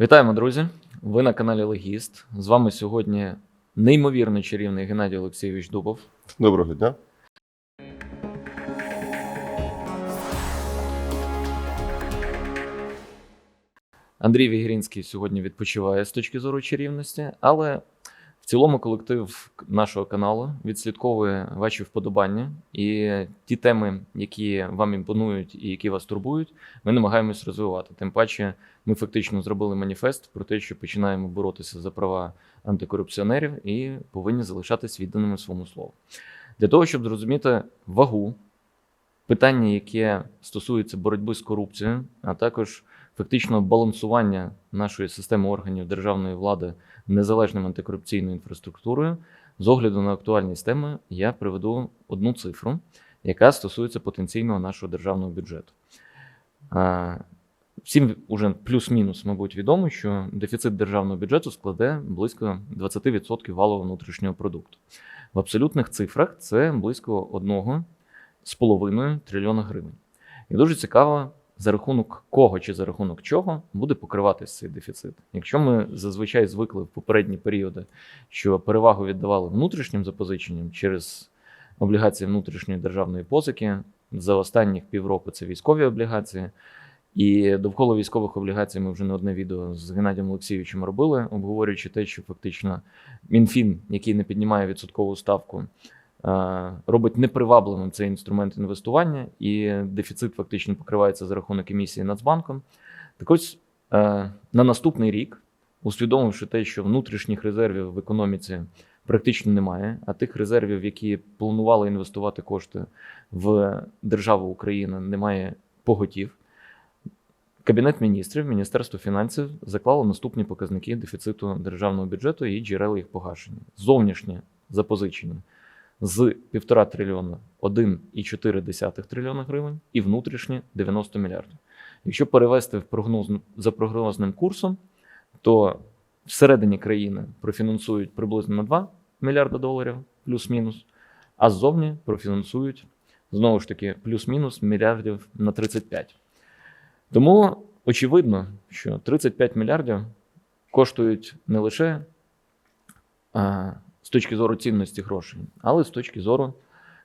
Вітаємо, друзі! Ви на каналі Легіст. З вами сьогодні неймовірно чарівний Геннадій Олексійович Дубов. Доброго дня. Андрій Вігрінський сьогодні відпочиває з точки зору чарівності, але цілому колектив нашого каналу відслідковує ваші вподобання і ті теми, які вам імпонують і які вас турбують, ми намагаємось розвивати. Тим паче, ми фактично зробили маніфест про те, що починаємо боротися за права антикорупціонерів і повинні залишатись відданими своєму слову. Для того, щоб зрозуміти вагу питання, яке стосується боротьби з корупцією, а також фактично балансування нашої системи органів державної влади незалежною антикорупційною інфраструктурою. З огляду на актуальність теми я приведу одну цифру, яка стосується потенційного нашого державного бюджету. Всім уже плюс-мінус, мабуть, відомо, що дефіцит державного бюджету складе близько 20% валового внутрішнього продукту. В абсолютних цифрах це близько 1,5 трильйона гривень. І дуже цікаво, за рахунок кого чи за рахунок чого буде покриватися цей дефіцит. Якщо ми зазвичай звикли в попередні періоди, що перевагу віддавали внутрішнім запозиченням через облігації внутрішньої державної позики, за останніх півроку це військові облігації. І довкола військових облігацій ми вже не одне відео з Геннадієм Олексійовичем робили, обговорюючи те, що фактично МінФін, який не піднімає відсоткову ставку, робить непривабливим цей інструмент інвестування, і дефіцит фактично покривається за рахунок емісії Нацбанком. Так ось е, на наступний рік, усвідомивши те, що внутрішніх резервів в економіці практично немає, а тих резервів, які планували інвестувати кошти в державу Україна, немає поготів. Кабінет міністрів, Міністерство фінансів заклало наступні показники дефіциту державного бюджету і джерел їх погашення. Зовнішнє запозичення з 1,5 трильйона 1,4 трильйона гривень і внутрішнє 90 мільярдів. Якщо перевести в прогноз за прогнозним курсом, то всередині країни профінансують приблизно на 2 мільярда доларів плюс-мінус, а ззовні профінансують знову ж таки плюс-мінус мільярдів на 35. Тому очевидно, що 35 мільярдів коштують не лише з точки зору цінності грошей, але з точки зору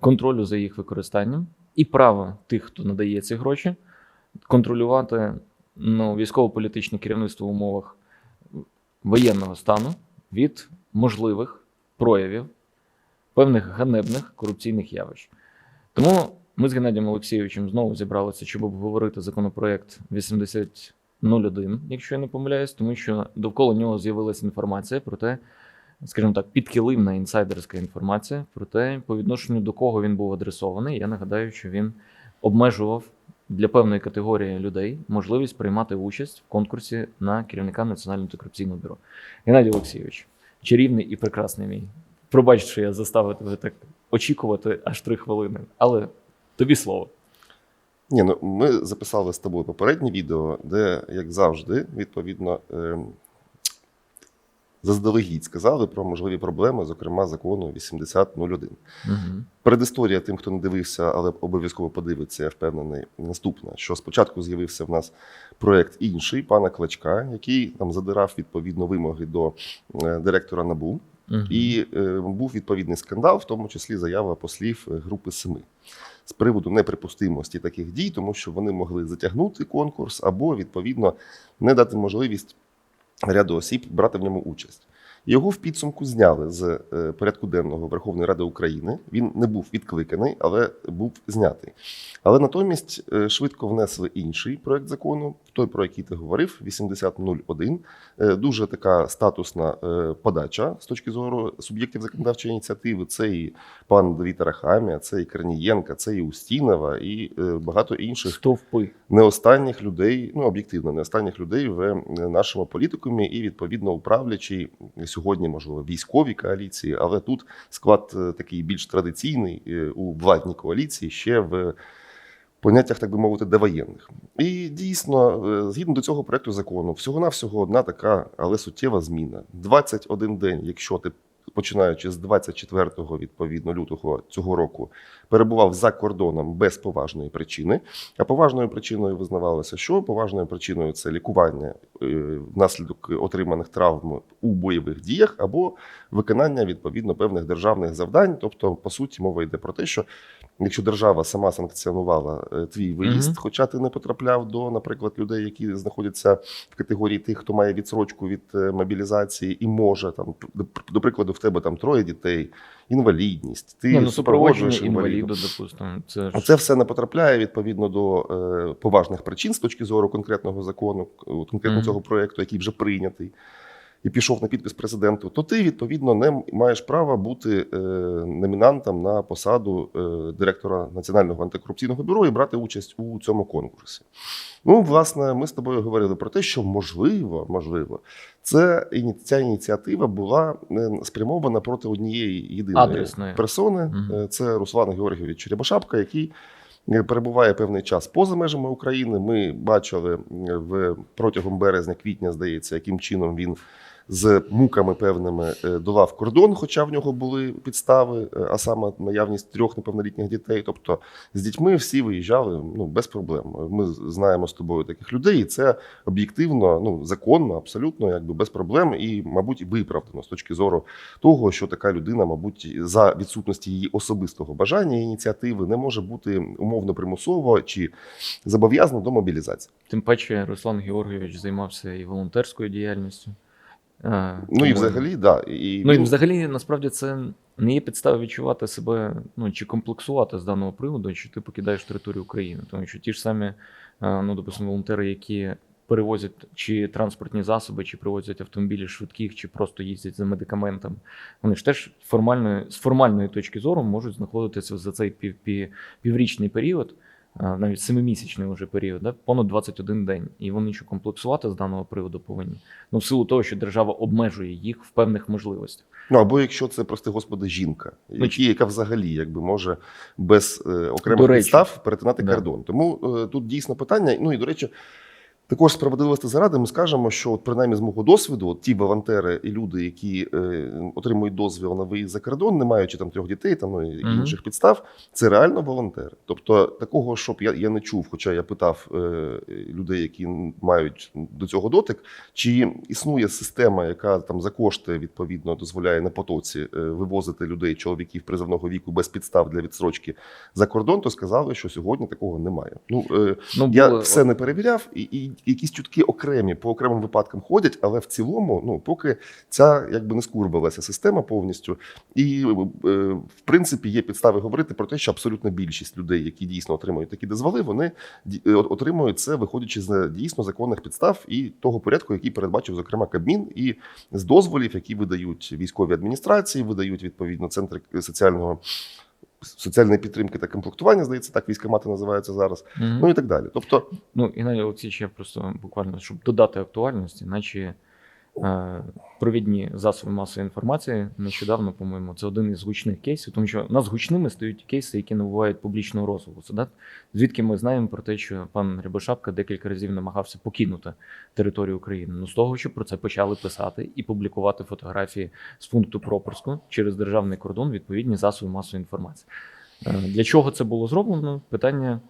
контролю за їх використанням і права тих, хто надає ці гроші, контролювати ну, військово-політичне керівництво в умовах воєнного стану від можливих проявів певних ганебних корупційних явищ. Тому ми з Геннадієм Олексійовичем знову зібралися, щоб обговорити законопроект 8001, якщо я не помиляюсь, тому що довкола нього з'явилася інформація про те, скажімо так, підкилимна інсайдерська інформація про те, по відношенню до кого він був адресований. Я нагадаю, що він обмежував для певної категорії людей можливість приймати участь в конкурсі на керівника Національного антикорупційного бюро. Геннадій Олексійович, чарівний і прекрасний мій. Пробач, що я заставив тебе так очікувати аж три хвилини, але тобі слово. Ні, ну ми записали з тобою попереднє відео, де, як завжди, відповідно, ем, заздалегідь сказали про можливі проблеми, зокрема закону 8001. Угу. Передісторія тим, хто не дивився, але обов'язково подивиться, я впевнений, наступна: що спочатку з'явився в нас проект інший пана Клачка, який там задирав відповідно вимоги до е, директора НАБУ. Угу. І е, був відповідний скандал, в тому числі заява послів е, групи Семи з приводу неприпустимості таких дій, тому що вони могли затягнути конкурс або відповідно не дати можливість ряду осіб брати в ньому участь. Його в підсумку зняли з е, порядку денного Верховної Ради України. Він не був відкликаний, але був знятий. Але натомість е, швидко внесли інший проект закону, той, про який ти говорив, 8001. Е, Дуже така статусна е, подача з точки зору суб'єктів законодавчої ініціативи. Це і пан Давід Арахамія, це і Корнієнка, це і Устінова, і е, багато інших Стовпи. не останніх людей, ну об'єктивно, не останніх людей в нашому політикумі і відповідно управлячій сьогодні, можливо, військовій коаліції, але тут склад такий більш традиційний у владній коаліції ще в поняттях, так би мовити, довоєнних. І дійсно, е, згідно до цього проекту закону, всього навсього одна така, але суттєва зміна: 21 день, якщо ти починаючи з 24 відповідно лютого цього року, перебував за кордоном без поважної причини. А поважною причиною визнавалося, що поважною причиною це лікування е, внаслідок отриманих травм у бойових діях або виконання відповідно певних державних завдань. Тобто, по суті, мова йде про те, що якщо держава сама санкціонувала е, твій виїзд, Мгм. хоча ти не потрапляв до, наприклад, людей, які знаходяться в категорії тих, хто має відсрочку від е, мобілізації і може там до прикладу, в тебе там троє дітей, інвалідність, ти ну супроводжуєш інваліду, допустимо. Це ж Це все не потрапляє відповідно до е, поважних причин з точки зору конкретного закону, конкретно конкретно Мгм. цього проекту, який вже прийнятий. І пішов на підпис президенту, то ти відповідно не маєш права бути е, номінантом на посаду е, директора Національного антикорупційного бюро і брати участь у цьому конкурсі. Ну, власне, ми з тобою говорили про те, що можливо, можливо, це ця ініціатива була е, спрямована проти однієї єдиної Адресної. персони. Е, Це Руслан Георгійович Черебашапка, який перебуває певний час поза межами України. Ми бачили в протягом березня-квітня, здається, яким чином він. З муками певними е, долав кордон, хоча в нього були підстави, е, а саме наявність трьох неповнолітніх дітей. Тобто з дітьми всі виїжджали ну без проблем. Ми знаємо з тобою таких людей, і це об'єктивно, ну законно, абсолютно, якби без проблем, і, мабуть, виправдано з точки зору того, що така людина, мабуть, за відсутності її особистого бажання і ініціативи не може бути умовно примусово чи зобов'язана до мобілізації. тим паче Руслан Георгійович займався і волонтерською діяльністю. Ну і взагалі, да, і Ну і взагалі, насправді, це не є підстава відчувати себе ну, чи комплексувати з даного приводу, що ти покидаєш територію України. Тому що ті ж самі, е, ну, допустимо, волонтери, які перевозять чи транспортні засоби, чи привозять автомобілі швидких, чи просто їздять за медикаментами, вони ж теж формально, з формальної точки зору можуть знаходитися за цей пів, пів, піврічний період. Навіть семимісячний вже період, да, понад 21 день, і вони що комплексувати з даного приводу повинні. Ну, в силу того, що держава обмежує їх в певних можливостях. Ну або якщо це, прости господи, жінка, Ну, які, яка взагалі якби може без е, окремих підстав перетинати Да. кордон. Тому е, тут дійсно питання. Ну і до речі, також справедливості заради, ми скажемо, що от, принаймні з мого досвіду, от ті волонтери і люди, які е, отримують дозвіл на виїзд за кордон, не маючи там трьох дітей, там ну, і Мгм. інших підстав, це реально волонтери. Тобто, такого, щоб я, я не чув, хоча я питав е, людей, які мають до цього дотик, чи існує система, яка там за кошти відповідно дозволяє на потоці е, вивозити людей, чоловіків призовного віку без підстав для відсрочки за кордон, то сказали, що сьогодні такого немає. Ну е, Ну, я було- все не перевіряв, і, і якісь чутки окремі по окремим випадкам ходять, але в цілому, ну поки ця якби не скурбилася система повністю. І е, в принципі є підстави говорити про те, що абсолютна більшість людей, які дійсно отримують такі дозволи, вони е, от- отримують це, виходячи з дійсно законних підстав і того порядку, який передбачив зокрема Кабмін, і з дозволів, які видають військові адміністрації, видають відповідно центри соціального. Соціальної підтримки та комплектування, здається, так військомати називаються зараз, Мгм. ну і так далі. Тобто, Ну, Геннадій Олексій, ще просто буквально, щоб додати актуальності, наче провідні засоби масової інформації нещодавно, по-моєму, це один із гучних кейсів, тому що нас гучними стають кейси, які набувають публічного розголосу. Да? Звідки ми знаємо про те, що пан Рябошапка декілька разів намагався покинути територію України. Ну, з того, що про це почали писати і публікувати фотографії з пункту пропуску через державний кордон відповідні засоби масової інформації. Е, Для чого це було зроблено? Питання,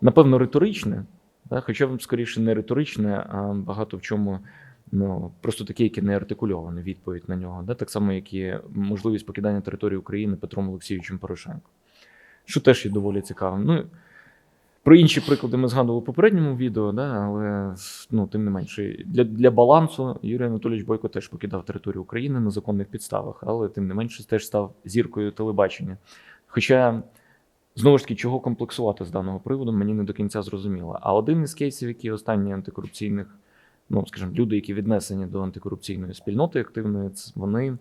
напевно, риторичне, да? хоча б скоріше не риторичне, а багато в чому ну, просто таке, яке не артикульоване відповідь на нього. Да? Так само, як і можливість покидання території України Петром Олексійовичем Порошенко. Що теж є доволі цікавим. Ну, про інші приклади ми згадували в попередньому відео, да? але ну, тим не менше, для, для балансу Юрій Анатолійович Бойко теж покидав територію України на законних підставах, але тим не менше теж став зіркою телебачення. Хоча, знову ж таки, чого комплексувати з даного приводу, мені не до кінця зрозуміло. А один із кейсів, які останні антикорупційних, ну скажімо, люди, які віднесені до антикорупційної спільноти активної, вони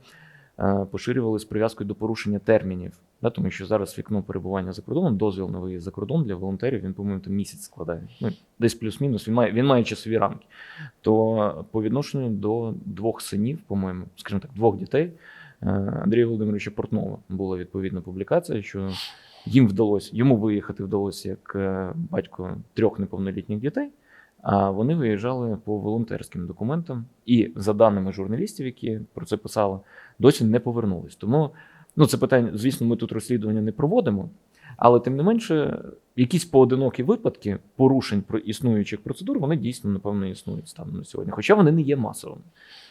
е, поширювали з прив'язкою до порушення термінів. Да, тому що зараз вікно перебування за кордоном, дозвіл на виїзд за кордон для волонтерів, він, по-моєму, там місяць складає. Ну, десь плюс-мінус, він має, він має часові рамки. То по відношенню до двох синів, по-моєму, скажімо так, двох дітей, е, Андрія Володимировича Портнова була відповідна публікація, що їм вдалося, йому виїхати вдалося як е, батько трьох неповнолітніх дітей. Вони виїжджали по волонтерським документам, і за даними журналістів, які про це писали, досі не повернулись. Тому ну це питання, звісно, ми тут розслідування не проводимо, але тим не менше, якісь поодинокі випадки порушень про існуючих процедур, вони дійсно напевно існують станом на сьогодні, хоча вони не є масовими.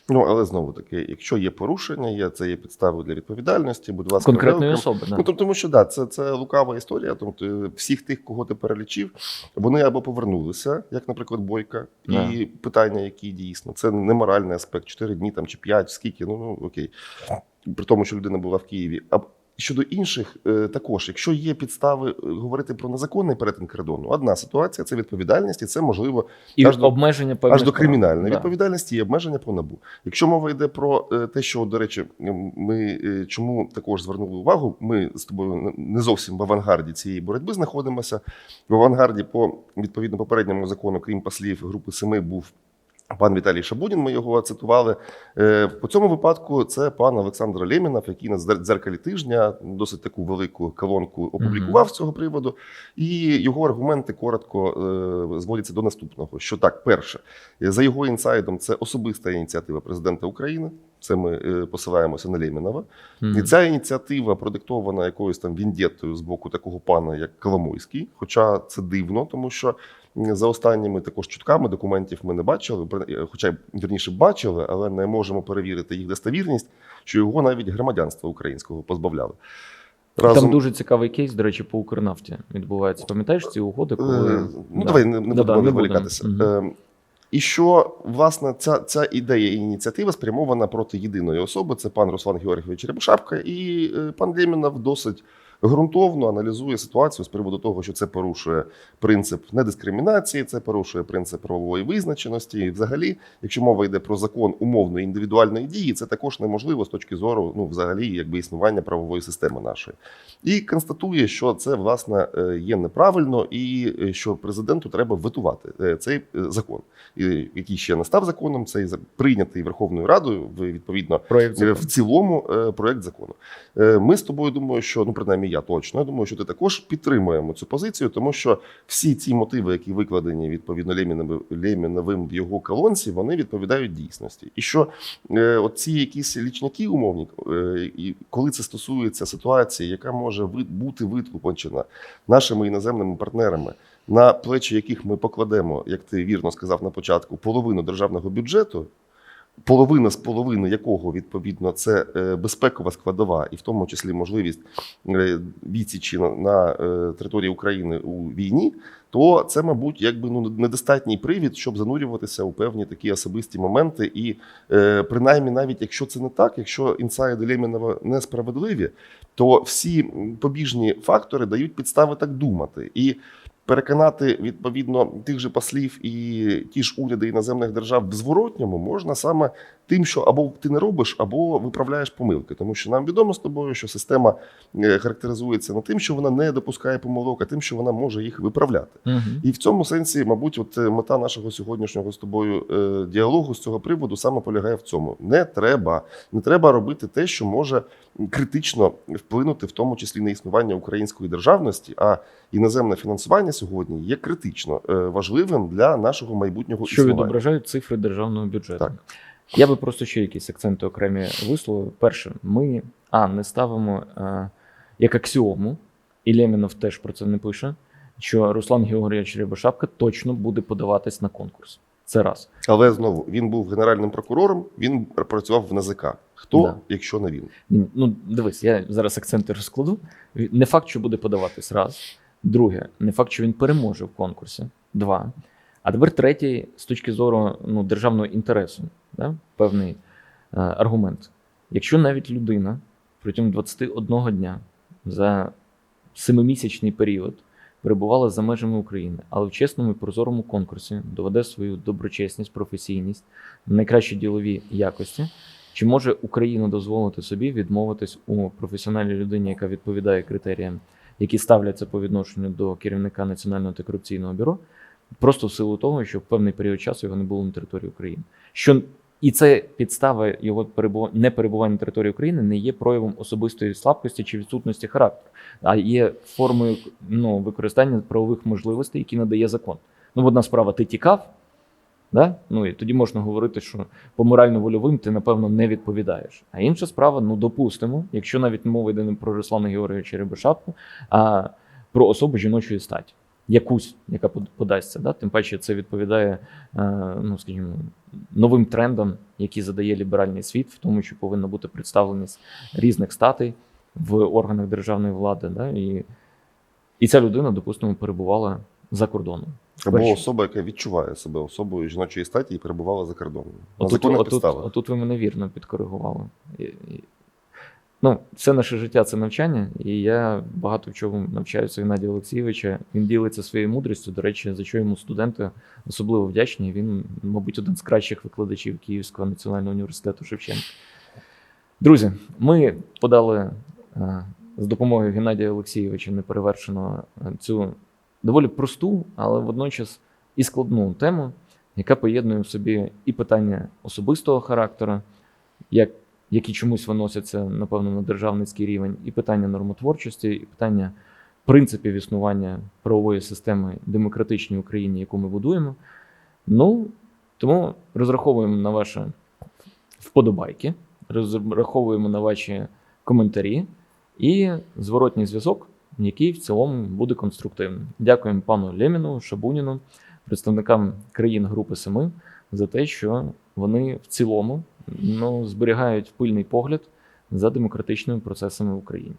Ну але знову таки, якщо є порушення, є це є підставою для відповідальності. Будь ласка, Конкретної особи. Ну, тобто, тому що да, це, це лукава історія. Тобто всіх тих, кого ти перелічив, вони або повернулися, як, наприклад, Бойка, Да. і питання, які дійсно це не моральний аспект, 4 дні там чи 5, скільки, ну, ну окей. При тому, що людина була в Києві. Щодо інших, е, також, якщо є підстави е, говорити про незаконний перетин кордону, одна ситуація це відповідальність, і це можливо І аж обмеження певних аж до кримінальної Да. відповідальності і обмеження по набу. Якщо мова йде про е, те, що, до речі, ми чому також звернули увагу, ми з тобою не зовсім в авангарді цієї боротьби знаходимося. В авангарді по відповідно попередньому закону, крім послів групи семи, був. Пан Віталій Шабудін, ми його цитували. Е, По цьому випадку це пан Олександр Лємінов, який на «Дзер- дзеркалі тижня досить таку велику колонку опублікував з цього приводу. І його аргументи коротко е, зводяться до наступного: що так, перше, за його інсайдом, це особиста ініціатива президента України. Це ми е, посилаємося на Лємінова. І ця ініціатива продиктована якоюсь там віндєттою з боку такого пана, як Коломойський. Хоча це дивно, тому що за останніми також чутками документів ми не бачили, е, хоча вірніше бачили, але не можемо перевірити їх достовірність, що його навіть громадянства українського позбавляли. Там дуже цікавий кейс, до речі, по Укрнафті відбувається. Пам'ятаєш ці угоди, коли Е, Ну, Да. давай не, не будемо не відволікатися. будемо. Е, І що власне ця, ця ідея і ініціатива спрямована проти єдиної особи. Це пан Руслан Георгійович Рябошапка, і е, пан Лємінов досить ґрунтовно аналізує ситуацію з приводу того, що це порушує принцип недискримінації, це порушує принцип правової визначеності. І взагалі, якщо мова йде про закон умовної індивідуальної дії, це також неможливо з точки зору ну, взагалі, якби існування правової системи нашої. І констатує, що це власне е, є неправильно, і е, що президенту треба витувати е, цей закон, який ще не став законом. Цей прийнятий Верховною Радою в відповідно в цілому проект закону. Ми з тобою думаю, що ну принаймні я точно я думаю, що ти також підтримуємо цю позицію, тому що всі ці мотиви, які викладені відповідно Лєміновим, в його колонці, вони відповідають дійсності. І що е, от ці якісь лічники умовні, е, і коли це стосується ситуації, яка може бути витлупочена нашими іноземними партнерами. На плечі яких ми покладемо, як ти вірно сказав на початку, половину державного бюджету, половина з половини якого відповідно це е, безпекова складова, і в тому числі можливість е, відсічі на, е, території України у війні, то це, мабуть, якби ну недостатній привід, щоб занурюватися у певні такі особисті моменти. І принаймні, навіть якщо це не так, якщо інсайди Лємінова несправедливі, то всі побіжні фактори дають підстави так думати. І переконати відповідно тих же послів і ті ж уряди іноземних держав в зворотньому можна саме тим, що або ти не робиш, або виправляєш помилки. Тому що нам відомо з тобою, що система е, характеризується не тим, що вона не допускає помилок, а тим, що вона може їх виправляти. Мгм. І в цьому сенсі, мабуть, от е, мета нашого сьогоднішнього з тобою е, діалогу з цього приводу саме полягає в цьому. Не треба, не треба робити те, що може критично вплинути, в тому числі на існування української державності. А іноземне фінансування сьогодні є критично е, важливим для нашого майбутнього що існування. відображають цифри державного бюджету. Так. Я би просто ще якісь акценти окремі висловив. Перше, ми а не ставимо е, як аксіому, і Лємінов теж про це не пише. Що Руслан Георгійович Рябошапка точно буде подаватись на конкурс. Це раз. Але знову він був генеральним прокурором, він працював в НАЗК. Хто, Да. якщо не він? Ну, дивись, я зараз акценти розкладу. Не факт, що буде подаватись раз. Друге, не факт, що він переможе в конкурсі. Два. А тепер третій, з точки зору ну, державного інтересу, да? певний е, аргумент. Якщо навіть людина протягом 21 дня за семимісячний період перебувала за межами України, але в чесному і прозорому конкурсі доведе свою доброчесність, професійність, найкращі ділові якості, чи може Україна дозволити собі відмовитись у професіональній людині, яка відповідає критеріям, які ставляться по відношенню до керівника Національного антикорупційного бюро, просто в силу того, що в певний період часу його не було на території України? Що і це підстава його перебува... не перебування на території України не є проявом особистої слабкості чи відсутності характеру, а є формою ну, використання правових можливостей, які надає закон. Ну, одна справа, ти тікав, Да? Ну і тоді можна говорити, що по морально-вольовим ти, напевно, не відповідаєш. А інша справа, ну допустимо, якщо навіть мова йде не про Руслана Георгійовича Рябошапку, а про особу жіночої статі. Якусь, яка под- подасться, да? тим паче це відповідає, е, ну скажімо, новим трендам, які задає ліберальний світ, в тому, що повинна бути представленість різних статей в органах державної влади. Да? І, і ця людина, допустимо, перебувала за кордоном. Або Перші. особа, яка відчуває себе особою жіночої статі і перебувала за кордоном. На Отут, законних отут, підставах. отут ви мене вірно підкоригували. І, і, ну, це наше життя, це навчання, і я багато в чому навчаюся Геннадія Олексійовича. Він ділиться своєю мудрістю. До речі, за що йому студенти особливо вдячні. Він, мабуть, один з кращих викладачів Київського національного університету Шевченка. Друзі, ми подали е, з допомогою Геннадія Олексійовича неперевершеного е, цю доволі просту, але водночас і складну тему, яка поєднує в собі і питання особистого характеру, як, які чомусь виносяться, напевно, на державницький рівень, і питання нормотворчості, і питання принципів існування правової системи демократичній Україні, яку ми будуємо. Ну, тому розраховуємо на ваші вподобайки, розраховуємо на ваші коментарі і зворотній зв'язок, який в цілому буде конструктивним. Дякуємо пану Лєміну, Шабуніну, представникам країн Групи Семи за те, що вони в цілому ну, зберігають пильний погляд за демократичними процесами в Україні.